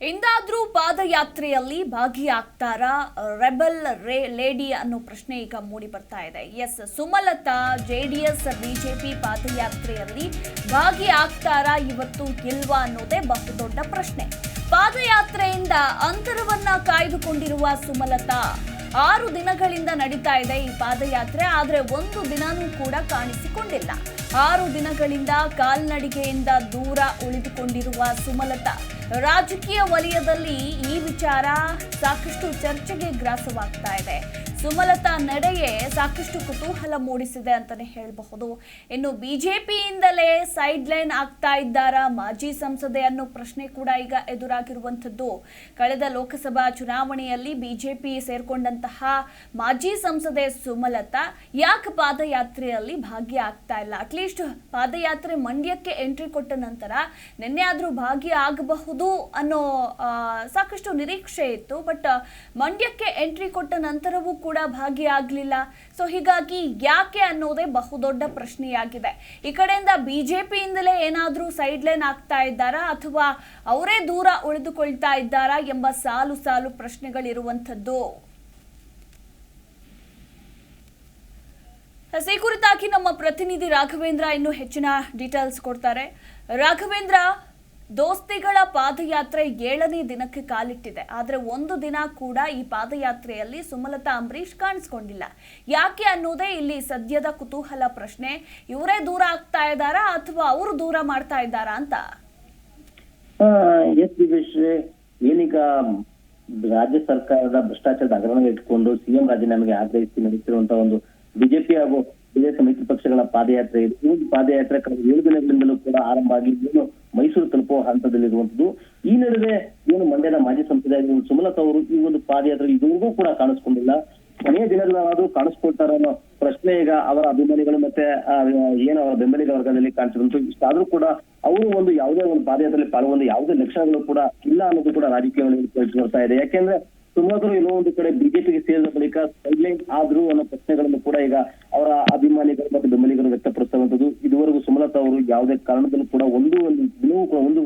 ಎಂದಾದ್ರೂ ಪಾದಯಾತ್ರೆಯಲ್ಲಿ ಭಾಗಿಯಾಗ್ತಾರಾ rebel ರೇ lady ಅನ್ನೋ ಪ್ರಶ್ನೆ ಈಗ ಮೂಡಿ ಬರ್ತಾ ಇದೆ. Yes, Sumalatha J D S BJP ಪಾದಯಾತ್ರೆಯಲ್ಲಿ ಭಾಗಿಯಾಗ್ತಾರಾ ಇವತ್ತು ಇಲ್ವಾ ಅನ್ನೋದೇ ಬಹುದೊಡ್ಡ ಪ್ರಶ್ನೆ. ಪಾದಯಾತ್ರೆಯಿಂದ ಅಂತರವನ್ನ ಕಾಯ್ದುಕೊಂಡಿರುವ ಸುಮಲತಾ ಆರು ದಿನಗಳಿಂದ ನಡೀತಾ ಇದೆ ಈ ಪಾದಯಾತ್ರೆ, ಆದರೆ ಒಂದು ದಿನನೂ ಕೂಡ ಕಾಣಿಸಿಕೊಂಡಿಲ್ಲ. ಆರು ದಿನಗಳಿಂದ ಕಾಲ್ನಡಿಗೆಯಿಂದ ದೂರ ಉಳಿದುಕೊಂಡಿರುವ ಸುಮಲತಾ ರಾಜಕೀಯ ವಲಯದಲ್ಲಿ ಈ ವಿಚಾರ ಸಾಕಷ್ಟು ಚರ್ಚೆಗೆ ಗ್ರಾಸವಾಗ್ತಾ ಇದೆ. ಸುಮಲತಾ ನಡೆಯೇ ಸಾಕಷ್ಟು ಕುತೂಹಲ ಮೂಡಿಸಿದೆ ಅಂತಾನೆ ಹೇಳಬಹುದು. ಇನ್ನು ಬಿಜೆಪಿಯಿಂದಲೇ ಸೈಡ್ ಲೈನ್ ಆಗ್ತಾ ಇದ್ದಾರಾ ಮಾಜಿ ಸಂಸದೆ ಅನ್ನೋ ಪ್ರಶ್ನೆ ಕೂಡ ಈಗ ಎದುರಾಗಿರುವಂಥದ್ದು. ಕಳೆದ ಲೋಕಸಭಾ ಚುನಾವಣೆಯಲ್ಲಿ ಬಿಜೆಪಿ ಸೇರ್ಕೊಂಡಂತಹ ಮಾಜಿ ಸಂಸದೆ ಸುಮಲತಾ ಯಾಕೆ ಪಾದಯಾತ್ರೆಯಲ್ಲಿ ಭಾಗಿಯಾಗ್ತಾ ಇಲ್ಲ? ಅಟ್ಲೀಸ್ಟ್ ಪಾದಯಾತ್ರೆ ಮಂಡ್ಯಕ್ಕೆ ಎಂಟ್ರಿ ಕೊಟ್ಟ ನಂತರ ನಿನ್ನೆ ಆದ್ರೂ ಭಾಗಿಯಾಗಬಹುದು ಅನ್ನೋ ಸಾಕಷ್ಟು ನಿರೀಕ್ಷೆ ಇತ್ತು. ಬಟ್ ಮಂಡ್ಯಕ್ಕೆ ಎಂಟ್ರಿ ಕೊಟ್ಟ ನಂತರವೂ ಕೂಡ ಭಾಗಿಯಾಗಲಿಲ್ಲ ಸೊ ಹೀಗಾಗಿ ಯಾಕೆ ಅನ್ನೋದೇ ಬಹುದೊಡ್ಡ ಪ್ರಶ್ನೆಯಾಗಿದೆ. ಈ ಕಡೆಯಿಂದ ಬಿಜೆಪಿಯಿಂದಲೇ ಏನಾದರೂ ಸೈಡ್ ಲೈನ್ ಆಗ್ತಾ ಇದ್ದಾರಾ ಅಥವಾ ಅವರೇ ದೂರ ಉಳಿದುಕೊಳ್ತಾ ಇದ್ದಾರಾ ಎಂಬ ಸಾಲು ಸಾಲು ಪ್ರಶ್ನೆಗಳಿರುವಂಥದ್ದು. ಈ ಕುರಿತಾಗಿ ನಮ್ಮ ಪ್ರತಿನಿಧಿ ರಾಘವೇಂದ್ರ ಇನ್ನು ಹೆಚ್ಚಿನ ಡೀಟೇಲ್ಸ್ ಕೊಡ್ತಾರೆ. ರಾಘವೇಂದ್ರ ದೋಸ್ತಿಗಳ ಪಾದಯಾತ್ರೆ ಏಳನೇ ದಿನಕ್ಕೆ ಕಾಲಿಟ್ಟಿದೆ. ಆದರೆ ಒಂದು ದಿನ ಕೂಡ ಈ ಪಾದಯಾತ್ರೆಯಲ್ಲಿ ಸುಮಲತಾ ಅಂಬರೀಷ್ ಕಾಣಿಸ್ಕೊಂಡಿಲ್ಲ. ಯಾಕೆ ಅನ್ನೋದೇ ಇಲ್ಲಿ ಸದ್ಯದ ಕುತೂಹಲ ಪ್ರಶ್ನೆ. ಇವರೇ ದೂರ ಆಗ್ತಾ ಇದ್ದಾರಾ ಅಥವಾ ಅವರು ದೂರ ಮಾಡ್ತಾ ಇದ್ದಾರಾ ಅಂತ? ಎಸ್ ಏನೀಗ ರಾಜ್ಯ ಸರ್ಕಾರದ ಭ್ರಷ್ಟಾಚಾರದ ಹಗರಣ ಇಟ್ಕೊಂಡು ಸಿಎಂ ರಾಜೀನಾಮೆಗೆ ಆಗ್ರಹಿಸಿ ನಡೆಸಿರುವಂತಹ ಒಂದು ಬಿಜೆಪಿ ಹಾಗೂ ಜೆಡಿಎಸ್ ಮೈತ್ರಿ ಪಕ್ಷಗಳ ಪಾದಯಾತ್ರೆ ಇದೆ. ಈ ಪಾದಯಾತ್ರೆ ಕಳೆದ ಏಳು ದಿನಗಳಿಂದಲೂ ಕೂಡ ಆರಂಭ ಆಗಿದ್ದು ಮೈಸೂರು ತಲುಪುವ ಹಂತದಲ್ಲಿರುವಂತದ್ದು ಈ ನಡುವೆ ಏನು ಮಂಡ್ಯದ ಮಾಜಿ ಸಂಸದ ಸುಮಲತಾ ಅವರು ಈ ಒಂದು ಪಾದಯಾತ್ರೆ ಇದುವರೆಗೂ ಕೂಡ ಕಾಣಿಸ್ಕೊಂಡಿಲ್ಲ. ಕೊನೆಯ ದಿನಗಳಾದ್ರೂ ಕಾಣಿಸ್ಕೊಳ್ತಾರ ಅನ್ನೋ ಪ್ರಶ್ನೆ ಈಗ ಅವರ ಅಭಿಮಾನಿಗಳು ಮತ್ತೆ ಏನು ಅವರ ಬೆಂಬಲಿಗ ವರ್ಗದಲ್ಲಿ ಕಾಣಿಸಿದಂತೂ ಇಷ್ಟಾದ್ರೂ ಕೂಡ ಅವರು ಒಂದು ಯಾವುದೇ ಒಂದು ಪಾದಯಾತ್ರೆಯಲ್ಲಿ ಪಾಲ್ಗೊಂಡು ಯಾವುದೇ ಲಕ್ಷಣಗಳು ಕೂಡ ಇಲ್ಲ ಅನ್ನೋದು ಕೂಡ ರಾಜಕೀಯ ಬರ್ತಾ ಇದೆ. ಯಾಕೆಂದ್ರೆ ಸುಮಲತರು ಎಲ್ಲೋ ಒಂದು ಕಡೆ ಬಿಜೆಪಿಗೆ ಸೇರಿದ ಬಳಿಕ ಸೈಡ್ಲೈನ್ ಆದ್ರು ಅನ್ನೋ ಪ್ರಶ್ನೆಗಳನ್ನು ಕೂಡ ಈಗ ಅವರ ಅಭಿಮಾನಿಗಳು ಮತ್ತು ಬೆಂಬಲಿಗರು ವ್ಯಕ್ತಪಡಿಸುವಂತದ್ದು ಇದುವರೆಗೂ ಸುಮಲತಾ ಅವರು ಯಾವುದೇ ಕಾರಣದಲ್ಲೂ ಕೂಡ ಒಂದು ಒಂದು ದಿನವೂ ಕೂಡ ಒಂದು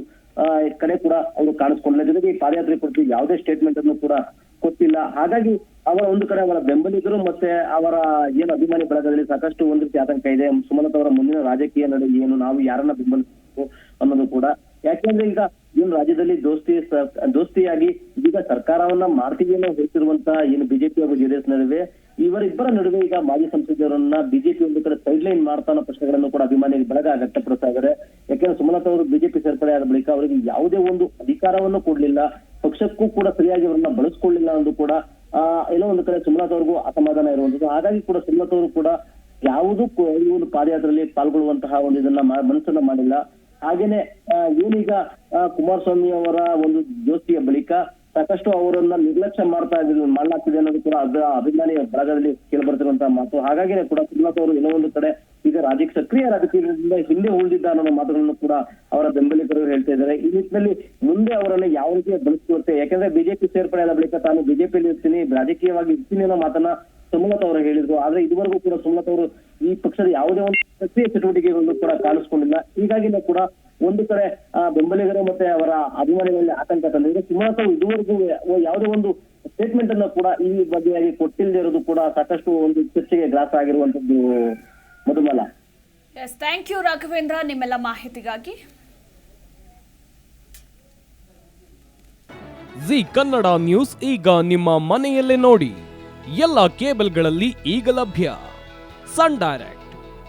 ಕಡೆ ಕೂಡ ಅವರು ಕಾಣಿಸ್ಕೊಂಡಿಲ್ಲ. ಜೊತೆಗೆ ಈ ಪಾದಯಾತ್ರೆ ಕುರಿತು ಯಾವುದೇ ಸ್ಟೇಟ್ಮೆಂಟ್ ಅನ್ನು ಕೂಡ ಕೊಟ್ಟಿಲ್ಲ. ಹಾಗಾಗಿ ಅವರ ಒಂದು ಕಡೆ ಅವರ ಬೆಂಬಲಿಗರು ಮತ್ತೆ ಅವರ ಏನು ಅಭಿಮಾನಿ ಬಳಗದಲ್ಲಿ ಸಾಕಷ್ಟು ಒಂದು ರೀತಿ ಆತಂಕ ಇದೆ. ಸುಮಲತಾ ಅವರ ಮುಂದಿನ ರಾಜಕೀಯ ನಡೆ ಏನು, ನಾವು ಯಾರನ್ನ ಬೆಂಬಲಿಸಬೇಕು ಅನ್ನೋದು ಕೂಡ ಯಾಕೆಂದ್ರೆ ಈಗ ಏನು ರಾಜ್ಯದಲ್ಲಿ ದೋಸ್ತಿ ದೋಸ್ತಿಯಾಗಿ ಈಗ ಸರ್ಕಾರವನ್ನ ಮಾಡ್ತೀವಿ ಅನ್ನೋ ಹೇಳ್ತಿರುವಂತಹ ಏನು ಬಿಜೆಪಿ ಹಾಗೂ ಜೆಡಿಎಸ್ ನಡುವೆ, ಇವರಿಬ್ಬರ ನಡುವೆ ಈಗ ಮಾಜಿ ಸಂಸದರನ್ನ ಬಿಜೆಪಿ ಒಂದು ಕಡೆ ಸೈಡ್ ಲೈನ್ ಮಾಡ್ತಾ ಅನ್ನೋ ಪ್ರಶ್ನೆಗಳನ್ನು ಕೂಡ ಅಭಿಮಾನಿ ಬೆಳಗ ವ್ಯಕ್ತಪಡಿಸ್ತಾ ಇದ್ದಾರೆ. ಯಾಕೆಂದ್ರೆ ಸುಮಲತಾ ಅವರು ಬಿಜೆಪಿ ಸೇರ್ಪಡೆ ಆದ ಬಳಿಕ ಅವರಿಗೆ ಯಾವುದೇ ಒಂದು ಅಧಿಕಾರವನ್ನು ಕೊಡ್ಲಿಲ್ಲ, ಪಕ್ಷಕ್ಕೂ ಕೂಡ ಸರಿಯಾಗಿ ಅವರನ್ನ ಬಳಸ್ಕೊಳ್ಳಿಲ್ಲ ಅಂದು ಕೂಡ, ಆ, ಏನೋ ಒಂದು ಕಡೆ ಸುಮಲತಾ ಅವ್ರಿಗೂ ಅಸಮಾಧಾನ ಇರುವಂತದ್ದು. ಹಾಗಾಗಿ ಕೂಡ ಸುಮಲತಾ ಅವರು ಕೂಡ ಯಾವುದೂ ಈ ಒಂದು ಪಾದಯಾತ್ರೆಯಲ್ಲಿ ಪಾಲ್ಗೊಳ್ಳುವಂತಹ ಒಂದು ಇದನ್ನ ಮನಸ್ಸನ್ನ ಮಾಡಿಲ್ಲ. ಹಾಗೇನೆ ಏನೀಗ ಕುಮಾರಸ್ವಾಮಿ ಅವರ ಒಂದು ದೋಸ್ತಿಯ ಬಳಿಕ ಸಾಕಷ್ಟು ಅವರನ್ನ ನಿರ್ಲಕ್ಷ್ಯ ಮಾಡ್ತಾ ಇದ್ರು ಮಾಡಲಾಗ್ತಿದೆ ಅನ್ನೋದು ಕೂಡ ಅದರ ಅಭಿಮಾನಿ ಬಳಗದಲ್ಲಿ ಕೇಳಿಬರ್ತಿರುವಂತಹ ಮಾತು. ಹಾಗಾಗಿನೇ ಕೂಡ ಸುಮಲತಾ ಅವರು ಏನೋ ಒಂದು ಕಡೆ ಈಗ ರಾಜಕೀಯ ಸಕ್ರಿಯ ರಾಜಕೀಯದಿಂದ ಹಿಂದೆ ಉಳಿದಿದ್ದ ಅನ್ನೋ ಮಾತುಗಳನ್ನು ಕೂಡ ಅವರ ಬೆಂಬಲಿಗರು ಹೇಳ್ತಾ ಇದ್ದಾರೆ. ಈ ನಿಟ್ಟಿನಲ್ಲಿ ಮುಂದೆ ಅವರನ್ನ ಯಾವ ರೀತಿ ಬಳಸುತ್ತೆ ಯಾಕಂದ್ರೆ ಬಿಜೆಪಿ ಸೇರ್ಪಡೆ ಆದ ಬಳಿಕ ತಾನು ಬಿಜೆಪಿಯಲ್ಲಿ ಇರ್ತೀನಿ, ರಾಜಕೀಯವಾಗಿ ಇರ್ತೀನಿ ಅನ್ನೋ ಮಾತನ್ನ ಸುಮಲತಾ ಅವರು ಹೇಳಿದ್ರು. ಆದ್ರೆ ಇದುವರೆಗೂ ಕೂಡ ಸುಮಲತಾ ಅವರು ಈ ಪಕ್ಷದ ಯಾವುದೇ ಒಂದು ಸಕ್ರಿಯ ಚಟುವಟಿಕೆಗಳನ್ನು ಕೂಡ ಕಾಣಿಸ್ಕೊಂಡಿಲ್ಲ ಹೀಗಾಗಿನೂ ಕೂಡ ಒಂದು ಕಡೆ ಆ ಬೆಂಬಲಿಗರು ಮತ್ತೆ ಅವರ ಅಭಿಮಾನಿಗಳಲ್ಲಿ ಆತಂಕ ತಂದಿದೆ. ಸುಮಲತಾ ಅವರು ಇದುವರೆಗೂ ಯಾವುದೇ ಒಂದು ಸ್ಟೇಟ್ಮೆಂಟ್ ಅನ್ನ ಕೂಡ ಈ ಬಗ್ಗೆಯಾಗಿ ಕೊಟ್ಟಿಲ್ಲದೆ ಇರೋದು ಕೂಡ ಸಾಕಷ್ಟು ಒಂದು ಚರ್ಚೆಗೆ ಗ್ರಾಸ ಆಗಿರುವಂತದ್ದು ಮಧುಮಲ ಎಸ್ ಥ್ಯಾಂಕ್ ಯು ರಾಘವೇಂದ್ರ. ನಿಮ್ಮೆಲ್ಲ ಮಾಹಿತಿಗಾಗಿ. ಜಿ ಕನ್ನಡ ನ್ಯೂಸ್ ಈಗ ನಿಮ್ಮ ಮನೆಯಲ್ಲೇ ನೋಡಿ. ಎಲ್ಲ ಕೇಬಲ್ಗಳಲ್ಲಿ ಈಗ ಲಭ್ಯ. Sun Direct.